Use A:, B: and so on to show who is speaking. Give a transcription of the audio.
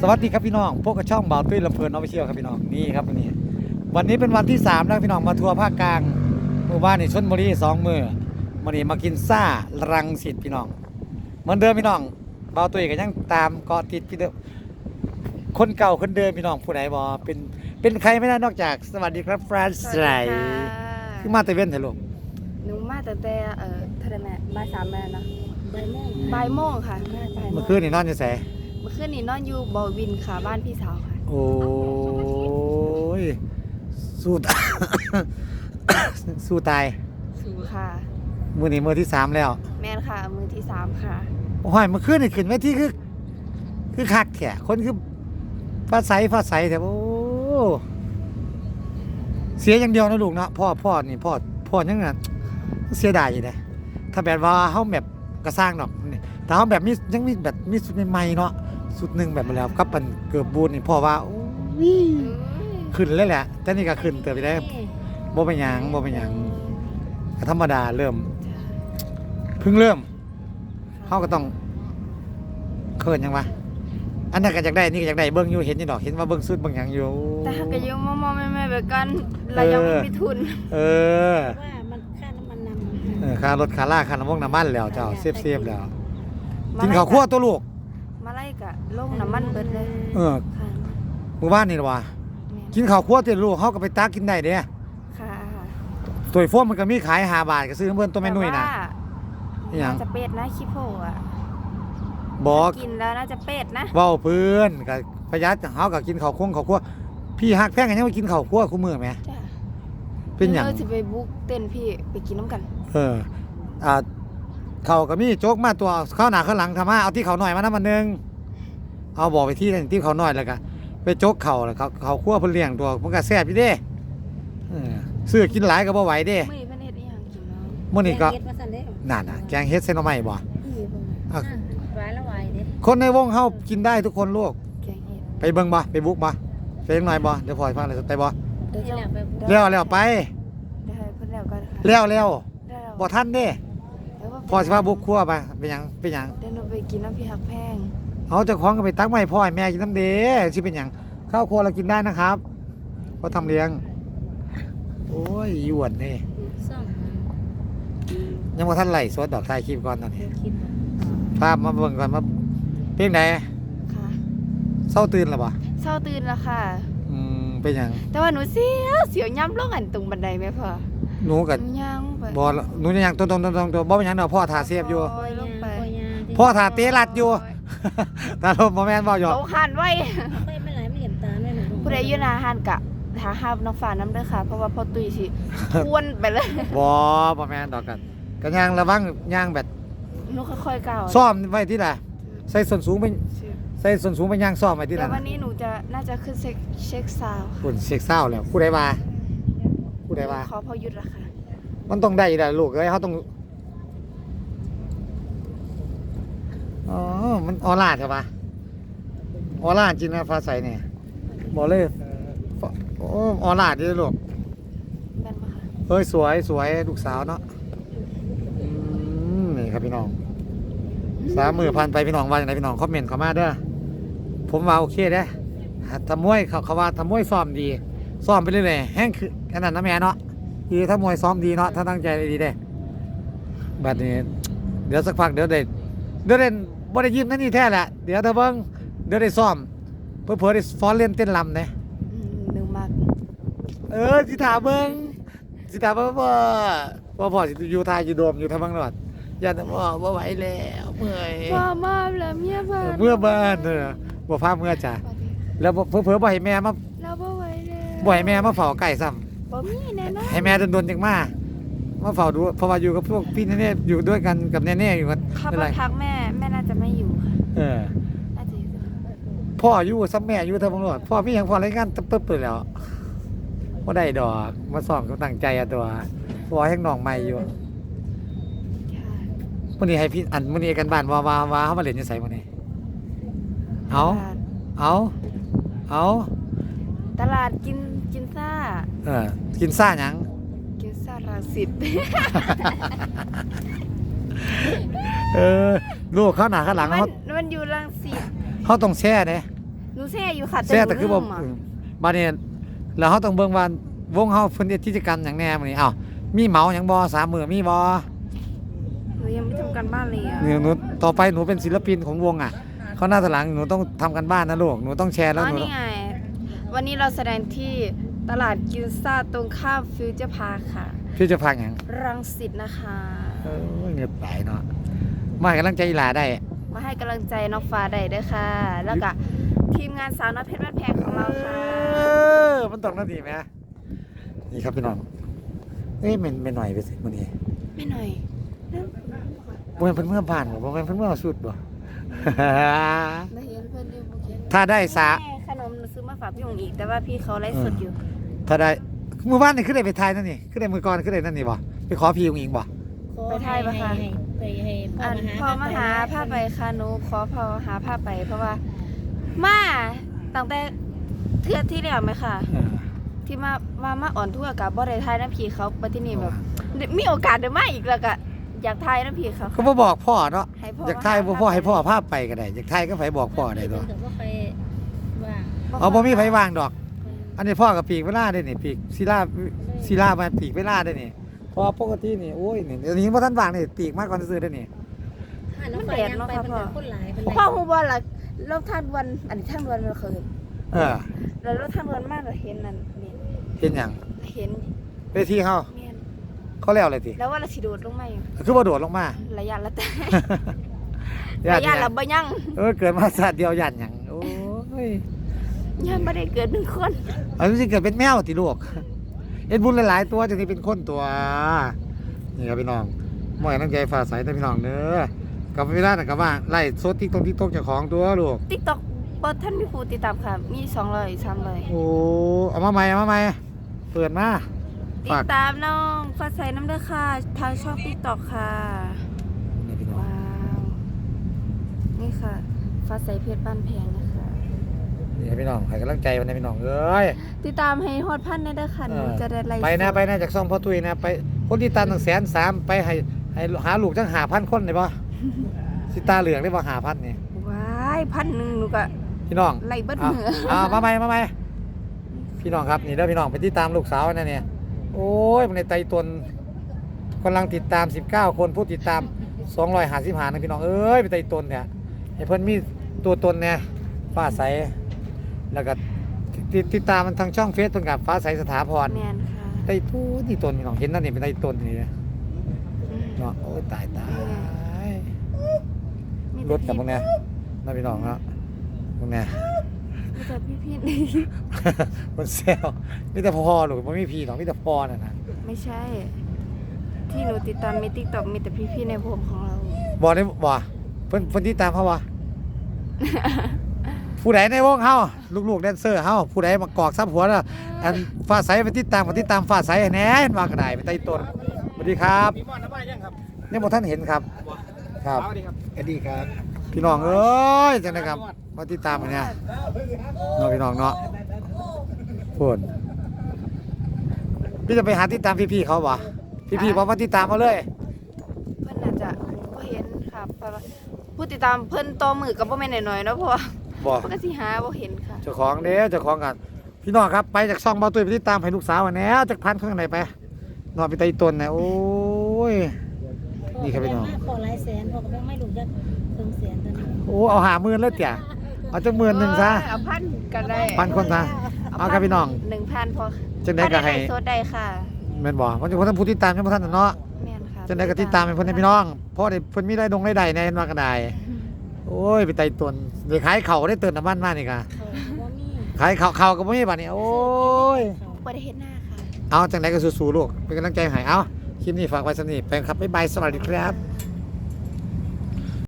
A: สวัสดีครับพี่น้อง พวกกระช่องบ่าวตุ้ยลำเพลินน้องไปเที่ยวครับพี่น้อง นี่ครับวันนี้วันนี้เป็นวันที่3แล้วพี่น้องมาทัวร์ภาคกลางหมู่บ้านนี่ชนบุรีสองมือวันนี้มากินซ่ารังสิตพี่น้อง เหมือนเดิมพี่น้องบ่าวตุ้ยก็ยังตามเกาะติดพี่เดิมคนเก่าคนเดิมพี่น้องผู้ใดบ่เป็นเป็นใครไม่ได้นอกจากสวัสดีครับฟรานซ์ไลคือมาแต่เว้นเถอะลูก
B: หนูมาตั้งแต่เอ่อเทเลแม่บ่ายสามแม่นะ
C: ใบายโมง
B: บ่ายโมงค่ะแม่บ่ายโม
A: เมื่องคืนนี่นอนอยู่ไส
B: เมื่อ คืนนี้นอนอยู่บอวินค่ะบ้านพี่สาวค่ะ
A: โอ้ย สู้ต สู้ตาย
B: สูค่ะ
A: มือนี้มือที่สามแล้ว
B: แม่นค่ะ มือที่สามค่ะ
A: โอ้ยเมื่อคืนนี่ขึ้นไว้ที่คือ คือคักแถะคนคือฟ้าใสฟ้าใสแต่โอ้ เสียอย่างเดียวนะลูกเนาะพ่อพ่อนี่พ่อพ่อยังไงเสียดายอยู่เลยถ้าแบบว่าเฮาแบบกระสร้างดอกนี่แต่เฮาแบบมียังมีแบบมีสุดใหม่ๆเนาะ สุดหนึ่งแบบมาแล้วกับมันเกือบบูนนี่พ่อว่าโอ้ยขึ้นเลยแหละ แต่นี่ก็ขึ้นเติบไปได้บ่เป็นหยังบ่เป็นหยังก็ธรรมดาเริ่มเพิ่งเริ่มเขาก็ต้องเขินยังวะอันนั้นก็อยากได้นี่ก็อยากได้เบิ้งอยู่เห็นนี่ดอกเห็นว่าเบิ้งสุดเบิ้งหยังอยู่
B: แต่ถ้าก็ยังมอมอแม่แม่ๆไปกันเรายังไม่มีทุน
A: เออ
C: ว่ามันค่าน้ำมันน
A: เออค่ารถค่าล่าค่าน้ำมันน้ำมันแล้วเจ้าเซฟเซฟแล้วกินข้าวคั่วตัวลูก
B: มาไล่กะลงน้ำมันเบิดเลย
A: เออ
B: ค่ะ
A: หมู่บ้านนี่หรอวะ
B: แม่น
A: กินข้าวคั่วตัวลูกเขาก็ไปตักกินได้เด้
B: ค่ะ
A: ตัวไอ้โฟมมันก็มีขายหาบาทก็ซื้อเพิ่นตัวแม่นุ่ยนะ
B: แต่ว่า
A: อิหยัง
B: น่าจะเป็ดนะคิโพอะ
A: บอก
B: กินแล้วน่าจะเป็ดนะ
A: เว้าเพื่อนก็ประหยัดเขาก็กินข้าวคั่วข้าวคั่วพี่ฮักแพงกันยังมากินข้าวคั่วคู่มือไหม
B: จ้ะ
A: เป็นหยัง
B: เออสิไปบุกเต้นพี่ไปกินน้ำกัน
A: เออ อ่า เขาก็มีโจ๊กมาตัวเข้าหน้าข้างหลังทำมาเอาที่เขาหน่อยมานะมันหนึงเอาบอกไปที่นั่นที่เขาหน่อยแล้วก็ไปโจ๊กเขาแล้วเขาเขาคั่วเพิ่นเลี้ยงตัวมันก็แซ่บอยู่เด้เออซื้อกินหลายก็บ่ไหวเด้
B: มื้อนี้เพิ่นเฮ็ดอีหยังกินเนาะำ
A: มื้อนี้ก็
C: แกงเฮ็ดว่าซั่นเด้อ
A: นั่นน่ะแกงเฮ็ดเส้นหน่อไม้บ่
C: อีเบิ่ง
A: อะ
C: หวานละหวายเด้
A: คนในวงเฮากินได้ทุกคนลูก
B: แกงเห็ด
A: ไปเบิ่งบ่ไปบุกบ่ไปเล็กน้อยบ่เดี๋ยวพอให้ฟังเลยไปบ่
B: เดี๋ยว
C: นี่
B: จะ
C: แหละไปบุก
A: แล้วแล้วไป
B: เดี๋ยวให้เพิ่นแล้วกันค่ะ
A: แล้วแล้ว
B: ได้แล้ว
A: บ่ทันเด้
B: เดี๋ยวว่า
A: พอสิพาบุกครัวไปเป็นหยังเป็นหยัง
B: เดี๋ยวหนูไปกินน้ำพี่หักแพง
A: เอาเจ้าของก็ไปตักมาให้พ่อให้แม่กินน้ำเด้สิเป็นหยังข้าวครัวเรากินได้นะครับก็ทำเลี้ยง โอ้ยหยวนนี่
C: ซ่อม
A: ยังว่าท่านไหลสวดดอกทายคลิปก่อนตอนนี้
C: คิด
A: ภาพมาเบิ่งก่อนมาเพียงไหน
B: ค่ะ
A: เศร้าตื่นหรอปะ
B: เช้าตื่นแล้วค่ะ
A: อืมเป็นหยัง
B: แต่ว่าหนูเสียวเสียวย่ำลงอันตรงบันไดไหมพ่อ
A: หนูกับ
B: หนูย่าง ไป
A: บอหนูจะยังตรงตรงตรงตรงตรงบ่เป็นหยังดอกพ่อทาเสียบอยู่
B: โอ้ยลงไป
A: พ่อทาเตะรัดอยู่ ตาลมบ่แม่นบ่หยอก
B: เขาขันไว้
C: ไปไม่หลายไม่เหลี่ยมตาแม่หนู
B: ผู้ใดอยู่หนาหันกะหาห้ามน้องฟ้าน้ำเด้อค่ะ เพราะว่าพ่อตุ้ยสิทวนไปเลย
A: บ่บ่แม่นดอกกันกันย่างระวังย่างแบบ
B: หนูค่อยๆก้าว
A: ซ่อมไว้ที่ล่ะใส่ส้นสูงไปใส่ส้นสูงไปย่างซ่อมไว้ที่
B: เดี๋
A: ล่ะ
B: ยววันนี้หนูจะน่าจะขึ้นเช็คเช็คซาวด์ค่ะ
A: คุณเช็คเศร้าแล้วผู้ใดว่าผู้ใดว่า
B: ขอพอหยุดละค่ะ
A: มันต้องได้อยู่แล้วลูกเอ้ยเขาต้องอ๋อมันออร่าใช่ปะออร่าจริงนะฟ้าใสเนี่ยบอกเลยฟโอ้ออร่าดีเลยลูก
B: แม่นปะคะ
A: เฮ้ยสวยสวยลูกสาวเนาะอืมนี่ครับพี่น้องสามมือพันไปพี่น้องว่าอย่างไรพี่น้องคอมเมนต์เข้ามาเด้อผมว่าโอเคเด้อทำมวยเขาเขาว่าทำมวยซ้อมดีซ้อมไปเรื่อยๆแห้งคือขนาดนั้นแม่เนาะคื อถ้ามวยซ้อมดีเนาะถ้าตั้งใจดีเด้แบบนี้ เดี๋ยวสักพักเดี๋ยวได้เดี๋ยวได้บ่ได้ยิ้มนั่นนี่แท้แหละเดี๋ยวเธอเบิ่งเดี๋ยวได้ซ้อมเพื่อเพื่อได้ฟ้อนเล่นเต้นรำเนี่ย
B: อืมหนูมาก
A: เออสิถามเบิ่งสิถามว่าพ่อพ่อพ่อสิอยู่ทายอยู่โดมอยู่ทางบังนอดอย่าแต่พ่อบ่ไหวแล้วเมื่อย
B: ว่ามาแล้วเมียบ้าน
A: เมื่อบ้านเออบ่พาเมื่อจ้ะแล้วเพื่อเพื่อบ่ให้แม่มา
B: เราบ่ไหวแล้ว
A: บ่ให้แม่มาเฝ้าไก่ซ้ำ
B: บ่มีแน่นอน
A: ให้แม่โดนๆจังมามาเฝ้าดูเพราะว่าอยู่กับพวกพี่เน่ๆอยู่ด้วยกันกับเน่ๆอยู่กัน
B: ถ้า
A: เป็น
B: บ่
A: ไร
B: ทักแม่แม่น่าจะไม่อยู่ค่ะ
A: เออ
B: น่าจะอยู่
A: พ่ออยู่ซ้ำแม่อยู่ทางบังนอดพ่อมีหยังพ่อรายงานตึ๊บๆไปแล้วบ่ได้ดอกมาสอนกับตั้งใจอะตัวพ่อแห่งน้องใหม่อยู่
B: ค่ะ
A: มื่อนี้ให้พี่อันมื่อนี้กันบ้านว่าว่าว่าเขามาเล่นยังไงมื่อนี้เอาเอาเอา
B: ตลาดกินกินซ่า
A: เออกินซ่าหยัง
B: กินซ่ารังสิต
A: เออลูกเข้าหนาข้างหลัง
B: มัน
A: เขา
B: มันอยู่รังสิต
A: เขาต้องแช่เด้
B: หนูแซ่อยู่ค่ะ
A: แช่แต่คือบ่
B: หนูลืมะ
A: บาดนี้แล้วเขาต้องเบิ่งว่าวงเขาเพิ่นเฮ็ดกิจกรรมหยังแหน่มื้อนี้อ้าวมีเหมาหยังบ่สามมื้อมีบ่
B: หนูยังไม่ทำการบ้านเลยอะ
A: นี่หนูต่อไปหนูเป็นศิลปินของวงอะเขาหน้าตาหลังหนูต้องทำกันบ้านนะลูกหนูต้องแชร์แล้ว
B: อ๋อ
A: หนู
B: นี่ไง วันนี้เราแสดงที่ตลาดกินซ่าตรงข้ามฟิวเจอร์พาร์คค่ะ
A: พี่จะพักหยัง
B: รังสิตนะคะ
A: เออเงียบไปเนาะมาให้กำลังใจอีหลาได้
B: มาให้กำลังใจน้องฟ้าได้ด้วยค่ะ แล้วก็ทีมงานสาวน้อยเพชรบ้านแพงของเราค่ะ
A: เออ มันตกนาทีไหมนี่ครับพี่น้องเอ้ยมันไม่หน่อยไปสิมื้อนี้
B: ไม่หน่อย
A: บ่แม่นเพิ่นเมื่อบ้านบ่บ่แม่นเพิ่นเมื่อเอาสุดบ่
B: ได้เห็นเพื่อนอยู่เมื่อกี้
A: ถ้าได้สา
B: แม่ ฝากพี่หงอีกแต่ว่าพี่เขาไลฟ์สดอยู่
A: ถ้าได้เมื่อวานนี่ขึ้นได้ไปทายนั่นนี่ขึ้นได้มือก่อนขึ้นได้นั่นนี่บ่ไปขอพี่องอิงบ่
B: ไปไทยปะคะ
C: ให้ไปให้พ่อ
B: อัน
C: มาหา
B: พอมาหาผ้าไปค่ะหนูขอพอหาผ้าไป เพราะว่ามาตั้งแต่เทือที่แล้วไหมค่ะ
A: เออ
B: ที่มามามาอ่อนทั่วกับบ่ได้ทายน้ำผีเขาไปที่นี่แบบมีโอกาสเดินมาอีกแล้วก็อยากทายน้ำผีเขา
A: ก็บ่บอกพ่อเนาะ
B: ให้พ่อ
A: อยากทายบ่พ่อให้พ่อพาไปก็ได้อยากทายก็ไผบอกพ่อได้ตัว
C: เพิ่นก็บ่ค่อยว่าง
A: เอาบ่มีไผวางดอก อันนี้พ่อกับปีกเวลาได้นี่ปีกศิลาศิลามาปีกเวลาได้นี่เพราะว่าปกตินี่โอ้ยนี่เดี๋ยวนี้บ่ทันวางนี่ปีกมากกว่าซื้อได้นี่
C: ถ้าน้องไปยังไปเพิ่นก็คนหลายเพิ่น
B: พ่อฮู้บ่ล่ะรถทางด่วนอันนี้ทางด่วนมันเคย
A: เออ
B: แล้วรถทางด่วนมากเราเห็นนั่นนี่
A: เห็นหยัง
B: เห็น
A: เวทีเฮา
B: แม่น
A: เขาแล้วอะไรติ
B: แล้วว่าเราสิโดดลงมาอยู่
A: คือบ่โดดลงมา
B: ระยะละแต่
A: ญา
B: ระ
A: ติ
B: ยะ
A: หยั
B: ละ
A: ง
B: บ่ยัง
A: เออเกิดมาชาติเดียวญาติหยังโอ้ย
B: ยังบ่ได้เกิดเป็นคน
A: เอาสิเกิดเป็นแมวติลูกเอ็ดบุญหลาย ๆ ตัวจังสิเป็นคนตัว นี่ครับพี่น้องหมอยน้ำใจฟ้าใสนะพี่น้องเด้อกับเวลาน่ะก็ว่าไล่โซดติ๊กตรงติ๊กตรงเจ้าของตัวลูก
B: TikTok บ่ท่านมีผู้ติดตามค่ะ มี200 300
A: โอ้เอามาใหม่เอามาใหม่เปิดมา
B: ติ
A: ฝา
B: ด
A: ก
B: ตามน้องฟ้าใสน้ำเด้อค่ะ ทางช่อง TikTok ค่ะ
A: นี่พี่น้อง
B: ว้าว นี่ค่ะ ฟ้าใสเพชรบ้านแพงนะคะ
A: นี่ครับพี่น้องให้กำลังใจวันนี้พี่น้องเอ้ย
B: ติดตามให้ฮอดพันได้เด้อค่ะหนู
A: เออ
B: จะได้ไลฟ์
A: ไปนะ
B: สด
A: ไปนะจากซ่องพ่อตุ้ยนะไปคนที่ตามตั้งแสนสามไปให้ให้หาลูกจังหาพันคนได้ปะสิตาเหลืองได้ปะหาพันนี่
B: ว้ายพันหนึ่งหนูก็
A: พี่น้อง
B: ไล่เบิด
A: อะ
B: มือ
A: อ่ามาใหม่มาใหม่พี่น้องครับนี่เด้อพี่น้องไปที่ตามลูกสาวนะเนี่ยโอ้ยมันในไตตนกำลังติดตาม 19 คนผู้ติดตาม255นะพี่น้องเอ้ยไปไตตนเนี่ยให้เพิ่นมีตัวตนเนี่ยฟ้าใส แล้วก็ติดติดตามมันทางช่องเฟซเพิ่นกับฟ้าใสสถาพร
B: แมนค่ะ
A: ไตตูนี่ตนพี่น้องเห็นนั่นนี่เป็นไตตนนี่นะ
B: อืม
A: เนาะโอ้ยตายตาย
B: มี
A: ร
B: แต่
A: ถกับพวกเนี้ยนะพี่น้องเนาะพวกเนี้ย
B: มีแต่พี่พี่
A: มันเซลมีแต่พ่อหรือมันไม่พี่หรอกมีแต่พ่อน่ะนะ
B: ไม่ใช่ ที่หนูติดตามมี TikTok มีแต่พี่พี่ในผมของเรา
A: บอกได้บ่เพิ่นเพิ่นที่ตามเขาบ่ ผู้ใดในวงเฮาลูกๆแดนเซอร์เฮาผู้ใดมากอกซับหัวน่ะอันฟ้าใสไปติดตามก็ติดตามฟ้าใสให้แหน่เห็นว่ากระไดไปใต้ต้นสวัสดีครับ
D: มีบ้านน้ำบ้านยังครับ
A: นี่บ่ท่านเห็นครับ ครับ
D: สวัสดีครับสวัสดีครับ
A: พี่น้องเอ้ยจังได๋ครับมาติดตามอันเนี้ยเนาะพี่น้องเนาะพูดพี่จะไปหาติดตามพี่ๆเขาบ่พี่ๆบ่มาติดตามเขาเลย
B: เพิ่นอาจจะบ่เห็นค่ะเพราะว่าผู้ติดตามเพิ่นต่อมือกับบ่แม่นน้อยๆเนาะเพราะว่า
A: บ่
B: ปกติหาบ่เห็นค่ะ
A: เจ้าของเด้อเจ้าของกันพี่น้องครับไปจากช่องเบาตุ้ยไปติดตามให้ลูกสาวอันแนวจากพันข้างในไปนอนไปไตต้นนะโอ้ย นี่ครับพี่น้อง
C: พอหลายแสนพอก็บ่ไม่รู้จักเพิ่งแสนตอนนี้
A: โอ้เอาหาหมื่นเลยเตี่ยเอาจักหมื่นหนึ่งซะ
B: เอาพันก็ได้
A: พันคนซะ เอาครับพี่น้อง
B: 1,000พอ
A: จังได้ก็ให้
B: ไลฟ์สดได้ค่ะ
A: แม่นบ่มันจะคนท่านผู้ติดตามจังบ่ท่านน่ะเนาะ
B: แม่นค่ะ
A: จังได้ก็ติดตามให้เพิ่นให้พี่น้องเพราะได้เพิ่นมีรายดงรายได้แน่นว่าก็ได้โอ้ยไปไตต้นเดี๋ยวขายเข่าวได้เติมน้ำมันมานี่ก็
C: เขาบ่มี
A: ขายเข่าวเข่าวก็บ่มีบัดนี้โอ้ย
B: บ่ได้เห็นหน้าค่ะ
A: เอาจังไดก็สู้ๆลูก เป็นกำลังใจให้เอาคลิปนี้ฝากไว้สำนี้ไปครับบ๊ายบายสวัสดีครับ
C: บ